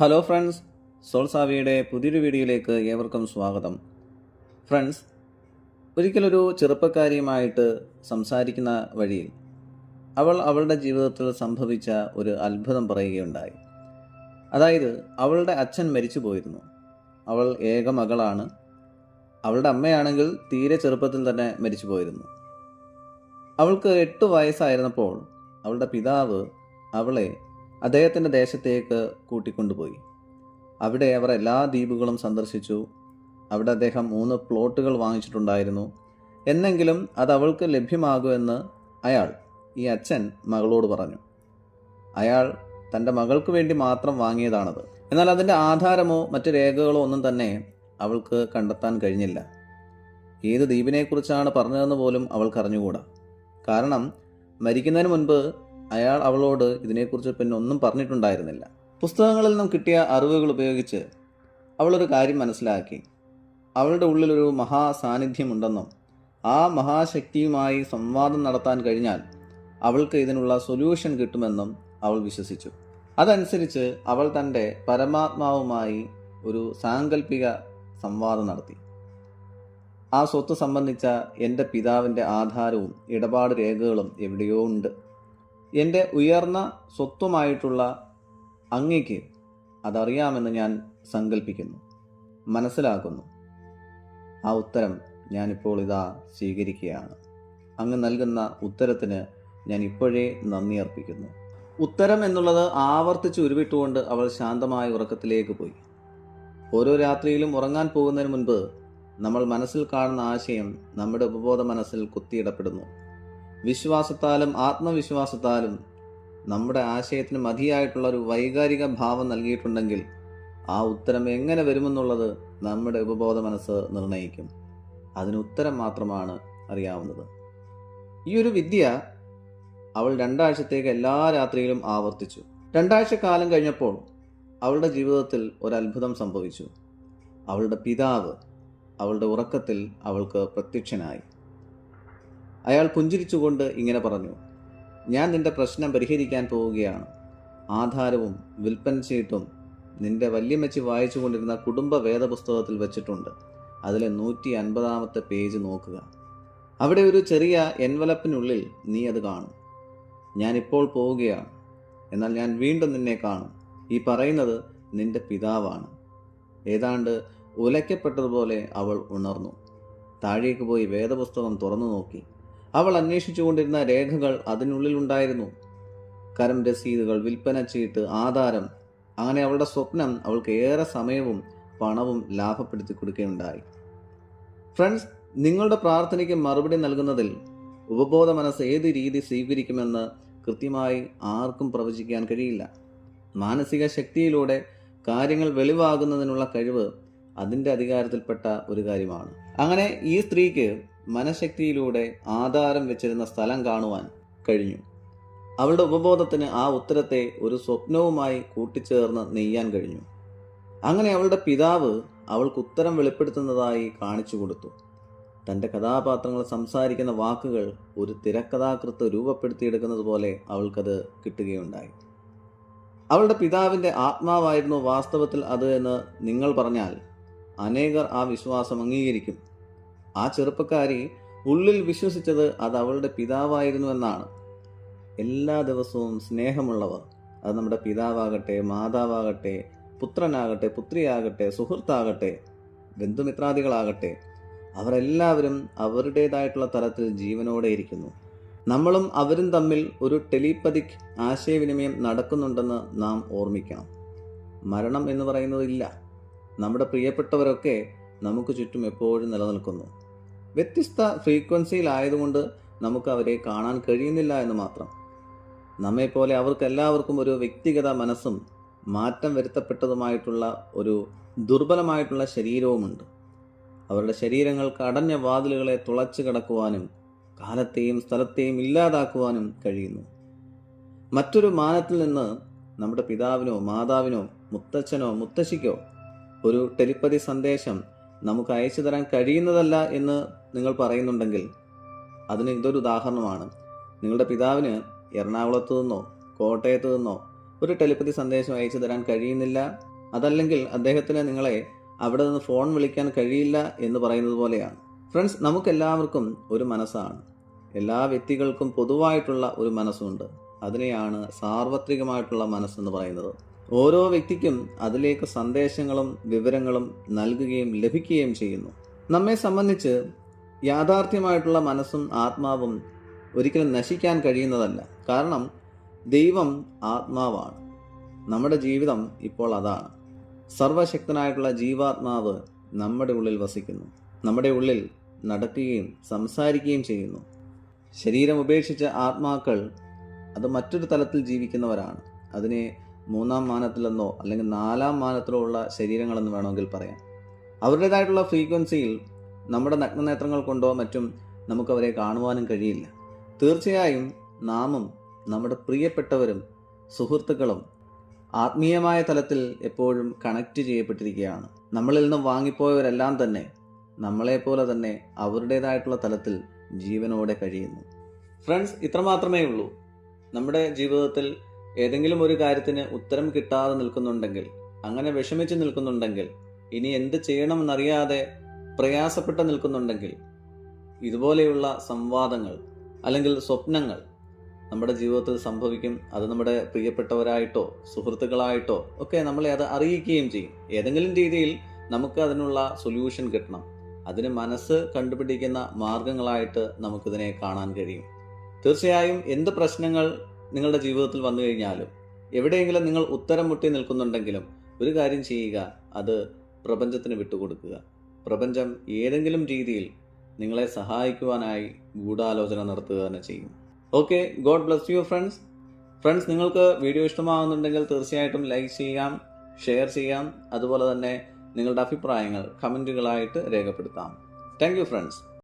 Hello friends സോൾസാവിയുടെ പുതിയൊരു വീഡിയോയിലേക്ക് ഏവർക്കും സ്വാഗതം. ഫ്രണ്ട്സ് ഒരിക്കലൊരു ചെറുപ്പക്കാരിയുമായിട്ട് സംസാരിക്കുന്ന വഴിയിൽ അവൾ അവളുടെ ജീവിതത്തിൽ സംഭവിച്ച ഒരു അത്ഭുതം പറയുകയുണ്ടായി. അതായത് അവളുടെ അച്ഛൻ മരിച്ചു പോയിരുന്നു. അവൾ ഏക മകളാണ്. അവളുടെ അമ്മയാണെങ്കിൽ തീരെ ചെറുപ്പത്തിൽ തന്നെ മരിച്ചു പോയിരുന്നു. അവൾക്ക് എട്ട് വയസ്സായിരുന്നപ്പോൾ അവളുടെ പിതാവ് അവളെ അദ്ദേഹത്തിന്റെ ദേശത്തേക്ക് കൂട്ടിക്കൊണ്ടുപോയി. അവിടെ അവർ എല്ലാ ദ്വീപുകളും സന്ദർശിച്ചു. അവിടെ അദ്ദേഹം മൂന്ന് പ്ലോട്ടുകൾ വാങ്ങിച്ചിട്ടുണ്ടായിരുന്നു. എന്നെങ്കിലും അത് അവൾക്ക് ലഭ്യമാകുമെന്ന് അയാൾ ഈ അച്ഛൻ മകളോട് പറഞ്ഞു. അയാൾ തന്റെ മകൾക്ക് വേണ്ടി മാത്രം വാങ്ങിയതാണത്. എന്നാൽ അതിന്റെ ആധാരമോ മറ്റു രേഖകളോ ഒന്നും തന്നെ അവൾക്ക് കണ്ടെത്താൻ കഴിഞ്ഞില്ല. ഏത് ദ്വീപിനെക്കുറിച്ചാണ് പറഞ്ഞതെന്ന് പോലും അവൾക്ക് അറിഞ്ഞുകൂടാ കാരണം മരിക്കുന്നതിന് മുൻപ് അയാൾ അവളോട് ഇതിനെക്കുറിച്ച് പിന്നെ ഒന്നും പറഞ്ഞിട്ടുണ്ടായിരുന്നില്ല. പുസ്തകങ്ങളിൽ നിന്നും കിട്ടിയ അറിവുകൾ ഉപയോഗിച്ച് അവളൊരു കാര്യം മനസ്സിലാക്കി. അവളുടെ ഉള്ളിലൊരു മഹാസാന്നിധ്യമുണ്ടെന്നും ആ മഹാശക്തിയുമായി സംവാദം നടത്താൻ കഴിഞ്ഞാൽ അവൾക്ക് ഇതിനുള്ള സൊല്യൂഷൻ കിട്ടുമെന്നും അവൾ വിശ്വസിച്ചു. അതനുസരിച്ച് അവൾ തന്റെ പരമാത്മാവുമായി ഒരു സാങ്കല്പിക സംവാദം നടത്തി. ആ സ്വത്ത് സംബന്ധിച്ച എന്റെ പിതാവിന്റെ ആധാരവും ഇടപാട് രേഖകളും എവിടെയോ ഉണ്ട്. എന്റെ ഉയർന്ന സ്വത്വമായിട്ടുള്ള അങ്ങയ്ക്ക് അതറിയാമെന്ന് ഞാൻ സങ്കല്പിക്കുന്നു മനസ്സിലാക്കുന്നു. ആ ഉത്തരം ഞാനിപ്പോൾ ഇതാ സ്വീകരിക്കുകയാണ്. അങ്ങ് നൽകുന്ന ഉത്തരത്തിന് ഞാൻ ഇപ്പോഴേ നന്ദി അർപ്പിക്കുന്നു. ഉത്തരം എന്നുള്ളത് ആവർത്തിച്ച് ഉരുവിട്ടുകൊണ്ട് അവൾ ശാന്തമായ ഉറക്കത്തിലേക്ക് പോയി. ഓരോ രാത്രിയിലും ഉറങ്ങാൻ പോകുന്നതിന് മുൻപ് നമ്മൾ മനസ്സിൽ കാണുന്ന ആശയം നമ്മുടെ ഉപബോധ മനസ്സിൽ കുത്തിയിടപ്പെടുന്നു. വിശ്വാസത്താലും ആത്മവിശ്വാസത്താലും നമ്മുടെ ആശയത്തിന് മതിയായിട്ടുള്ള ഒരു വൈകാരിക ഭാവം നൽകിയിട്ടുണ്ടെങ്കിൽ ആ ഉത്തരം എങ്ങനെ വരുമെന്നുള്ളത് നമ്മുടെ ഉപബോധ മനസ്സ് നിർണയിക്കും അതിന് ഉത്തരം മാത്രമാണ് അറിയാവുന്നത്. ഈ ഒരു വിദ്യ അവൾ രണ്ടാഴ്ചത്തേക്ക് എല്ലാ രാത്രിയിലും ആവർത്തിച്ചു. രണ്ടാഴ്ച കാലം കഴിഞ്ഞപ്പോൾ അവളുടെ ജീവിതത്തിൽ ഒരു അത്ഭുതം സംഭവിച്ചു. അവളുടെ പിതാവ് അവളുടെ ഉറക്കത്തിൽ അവൾക്ക് പ്രത്യക്ഷനായി. അയാൾ പുഞ്ചിരിച്ചുകൊണ്ട് ഇങ്ങനെ പറഞ്ഞു ഞാൻ നിന്റെ പ്രശ്നം പരിഹരിക്കാൻ പോവുകയാണ്. ആധാരവും വിൽപ്പന ചീട്ടും നിന്റെ വല്യമ്മച്ചി വായിച്ചു കൊണ്ടിരുന്ന കുടുംബ വേദപുസ്തകത്തിൽ വെച്ചിട്ടുണ്ട്. അതിലെ നൂറ്റി അൻപതാമത്തെ പേജ് നോക്കുക. അവിടെ ഒരു ചെറിയ എൻവലപ്പിനുള്ളിൽ നീ അത് കാണും. ഞാൻ ഇപ്പോൾ പോവുകയാണ്. എന്നാൽ ഞാൻ വീണ്ടും നിന്നെ കാണും. ഈ പറയുന്നത് നിന്റെ പിതാവാണ്. ഏതാണ്ട് ഉലയ്ക്കപ്പെട്ടതുപോലെ അവൾ ഉണർന്നു. താഴേക്ക് പോയി വേദപുസ്തകം തുറന്നു നോക്കി. അവൾ അന്വേഷിച്ചുകൊണ്ടിരുന്ന രേഖകൾ അതിനുള്ളിലുണ്ടായിരുന്നു കരം രസീതുകൾ വിൽപ്പന ചീട്ട് ആധാരം അങ്ങനെ അവളുടെ സ്വപ്നം അവൾക്ക് ഏറെ സമയവും പണവും ലാഭപ്പെടുത്തി കൊടുക്കുകയുണ്ടായി. ഫ്രണ്ട്സ് നിങ്ങളുടെ പ്രാർത്ഥനയ്ക്ക് മറുപടി നൽകുന്നതിൽ ഉപബോധ മനസ്സ് ഏത് രീതി സ്വീകരിക്കുമെന്ന് കൃത്യമായി ആർക്കും പ്രവചിക്കാൻ കഴിയില്ല. മാനസിക ശക്തിയിലൂടെ കാര്യങ്ങൾ വെളിവാകുന്നതിനുള്ള കഴിവ് അതിന്റെ അധികാരത്തിൽപ്പെട്ട ഒരു കാര്യമാണ്. അങ്ങനെ ഈ സ്ത്രീക്ക് മനഃശക്തിയിലൂടെ ആധാരം വെച്ചിരുന്ന സ്ഥലം കാണുവാൻ കഴിഞ്ഞു. അവളുടെ ഉപബോധത്തിന് ആ ഉത്തരത്തെ ഒരു സ്വപ്നവുമായി കൂട്ടിച്ചേർന്ന് നെയ്യാൻ കഴിഞ്ഞു. അങ്ങനെ അവളുടെ പിതാവ് അവൾക്ക് ഉത്തരം വെളിപ്പെടുത്തുന്നതായി കാണിച്ചു കൊടുത്തു. തന്റെ കഥാപാത്രങ്ങൾ സംസാരിക്കുന്ന വാക്കുകൾ ഒരു തിരക്കഥാകൃത്ത് രൂപപ്പെടുത്തിയെടുക്കുന്നത് പോലെ അവൾക്കത് കിട്ടുകയുണ്ടായി. അവളുടെ പിതാവിന്റെ ആത്മാവായിരുന്നു വാസ്തവത്തിൽ അത് എന്ന് നിങ്ങൾ പറഞ്ഞാൽ അനേകർ ആ വിശ്വാസം അംഗീകരിക്കും. ആ ചെറുപ്പക്കാരി ഉള്ളിൽ വിശ്വസിച്ചത് അത് അവളുടെ പിതാവായിരുന്നു എന്നാണ്. എല്ലാ ദിവസവും സ്നേഹമുള്ളവർ. അത് നമ്മുടെ പിതാവാകട്ടെ മാതാവാകട്ടെ പുത്രനാകട്ടെ പുത്രിയാകട്ടെ സുഹൃത്താകട്ടെ ബന്ധുമിത്രാദികളാകട്ടെ അവരെല്ലാവരും അവരുടേതായിട്ടുള്ള തലത്തിൽ ജീവനോടെ ഇരിക്കുന്നു. നമ്മളും അവരും തമ്മിൽ ഒരു ടെലിപ്പതിക് ആശയവിനിമയം നടക്കുന്നുണ്ടെന്ന് നാം ഓർമ്മിക്കണം. മരണം എന്ന് പറയുന്നതില്ല നമ്മുടെ പ്രിയപ്പെട്ടവരൊക്കെ നമുക്ക് ചുറ്റും എപ്പോഴും നിലനിൽക്കുന്നു. വ്യത്യസ്ത ഫ്രീക്വൻസിയിലായതുകൊണ്ട് നമുക്ക് അവരെ കാണാൻ കഴിയുന്നില്ല എന്ന് മാത്രം. നമ്മെപ്പോലെ അവർക്കെല്ലാവർക്കും ഒരു വ്യക്തിഗത മനസ്സും മാറ്റം വരുത്തപ്പെട്ടതുമായിട്ടുള്ള ഒരു ദുർബലമായിട്ടുള്ള ശരീരവുമുണ്ട്. അവരുടെ ശരീരങ്ങൾക്ക് അടഞ്ഞ വാതിലുകളെ തുളച്ചു കടക്കുവാനും കാലത്തെയും സ്ഥലത്തെയും ഇല്ലാതാക്കുവാനും കഴിയുന്നു. മറ്റൊരു മാനത്തിൽ നിന്ന് നമ്മുടെ പിതാവിനോ മാതാവിനോ മുത്തച്ഛനോ മുത്തശ്ശിക്കോ ഒരു ടെലിപ്പതി സന്ദേശം നമുക്ക് അയച്ചു തരാൻ കഴിയുന്നതല്ല എന്ന് നിങ്ങൾ പറയുന്നുണ്ടെങ്കിൽ അതിന് ഇതൊരു ഉദാഹരണമാണ്. നിങ്ങളുടെ പിതാവിന് എറണാകുളത്തു നിന്നോ കോട്ടയത്ത് നിന്നോ ഒരു ടെലിപ്പതി സന്ദേശം അയച്ചു തരാൻ കഴിയുന്നില്ല. അതല്ലെങ്കിൽ അദ്ദേഹത്തിന് നിങ്ങളെ അവിടെ നിന്ന് ഫോൺ വിളിക്കാൻ കഴിയില്ല എന്ന് പറയുന്നത് പോലെയാണ്. ഫ്രണ്ട്സ് നമുക്കെല്ലാവർക്കും ഒരു മനസ്സാണ്. എല്ലാ വ്യക്തികൾക്കും പൊതുവായിട്ടുള്ള ഒരു മനസ്സുണ്ട്. അതിനെയാണ് സാർവത്രികമായിട്ടുള്ള മനസ്സെന്ന് പറയുന്നത്. ഓരോ വ്യക്തിക്കും അതിലേക്ക് സന്ദേശങ്ങളും വിവരങ്ങളും നൽകുകയും ലഭിക്കുകയും ചെയ്യുന്നു. നമ്മെ സംബന്ധിച്ച് യാഥാർത്ഥ്യമായിട്ടുള്ള മനസ്സും ആത്മാവും ഒരിക്കലും നശിക്കാൻ കഴിയുന്നതല്ല. കാരണം ദൈവം ആത്മാവാണ്. നമ്മുടെ ജീവിതം ഇപ്പോൾ അതാണ്. സർവശക്തനായിട്ടുള്ള ജീവാത്മാവ് നമ്മുടെ ഉള്ളിൽ വസിക്കുന്നു. നമ്മുടെ ഉള്ളിൽ നടക്കുകയും സംസാരിക്കുകയും ചെയ്യുന്നു. ശരീരം ഉപേക്ഷിച്ച ആത്മാക്കൾ അത് മറ്റൊരു തലത്തിൽ ജീവിക്കുന്നവരാണ്. അതിനെ മൂന്നാം മാനത്തിലെന്നോ അല്ലെങ്കിൽ നാലാം മാനത്തിലോ ഉള്ള ശരീരങ്ങളെന്ന് വേണമെങ്കിൽ പറയാം. അവരുടേതായിട്ടുള്ള ഫ്രീക്വൻസിയിൽ നമ്മുടെ നഗ്നനേത്രങ്ങൾ കൊണ്ടോ മറ്റും നമുക്കവരെ കാണുവാനും കഴിയില്ല. തീർച്ചയായും നാമും നമ്മുടെ പ്രിയപ്പെട്ടവരും സുഹൃത്തുക്കളും ആത്മീയമായ തലത്തിൽ എപ്പോഴും കണക്റ്റ് ചെയ്യപ്പെട്ടിരിക്കുകയാണ്. നമ്മളിൽ നിന്നും വാങ്ങിപ്പോയവരെല്ലാം തന്നെ നമ്മളെപ്പോലെ തന്നെ അവരുടേതായിട്ടുള്ള തലത്തിൽ ജീവനോടെ കഴിയുന്നു. ഫ്രണ്ട്സ് ഇത്രമാത്രമേ ഉള്ളൂ. നമ്മുടെ ജീവിതത്തിൽ ഏതെങ്കിലും ഒരു കാര്യത്തിന് ഉത്തരം കിട്ടാതെ നിൽക്കുന്നുണ്ടെങ്കിൽ അങ്ങനെ വിഷമിച്ച് നിൽക്കുന്നുണ്ടെങ്കിൽ ഇനി എന്ത് ചെയ്യണമെന്നറിയാതെ പ്രയാസപ്പെട്ട് നിൽക്കുന്നുണ്ടെങ്കിൽ ഇതുപോലെയുള്ള സംവാദങ്ങൾ അല്ലെങ്കിൽ സ്വപ്നങ്ങൾ നമ്മുടെ ജീവിതത്തിൽ സംഭവിക്കും. അത് നമ്മുടെ പ്രിയപ്പെട്ടവരായിട്ടോ സുഹൃത്തുക്കളായിട്ടോ ഒക്കെ നമ്മളെ അത് അറിയിക്കുകയും ചെയ്യും. ഏതെങ്കിലും രീതിയിൽ നമുക്ക് അതിനുള്ള സൊല്യൂഷൻ കിട്ടണം. അതിന് മനസ്സ് കണ്ടുപിടിക്കുന്ന മാർഗങ്ങളായിട്ട് നമുക്കിതിനെ കാണാൻ കഴിയും. തീർച്ചയായും എന്ത് പ്രശ്നങ്ങൾ നിങ്ങളുടെ ജീവിതത്തിൽ വന്നു കഴിഞ്ഞാലും എവിടെയെങ്കിലും നിങ്ങൾ ഉത്തരം മുട്ടി നിൽക്കുന്നുണ്ടെങ്കിലും ഒരു കാര്യം ചെയ്യുക അത് പ്രപഞ്ചത്തിന് വിട്ടുകൊടുക്കുക. പ്രപഞ്ചം ഏതെങ്കിലും രീതിയിൽ നിങ്ങളെ സഹായിക്കുവാനായി ഗൂഢാലോചന നടത്തുക തന്നെ ചെയ്യും. Okay god bless you friends friends നിങ്ങൾക്ക് വീഡിയോ ഇഷ്ടമാകുന്നുണ്ടെങ്കിൽ തീർച്ചയായിട്ടും ലൈക്ക് ചെയ്യാം ഷെയർ ചെയ്യാം. അതുപോലെ തന്നെ നിങ്ങളുടെ അഭിപ്രായങ്ങൾ കമന്റുകളായിട്ട് രേഖപ്പെടുത്താം. Thank friends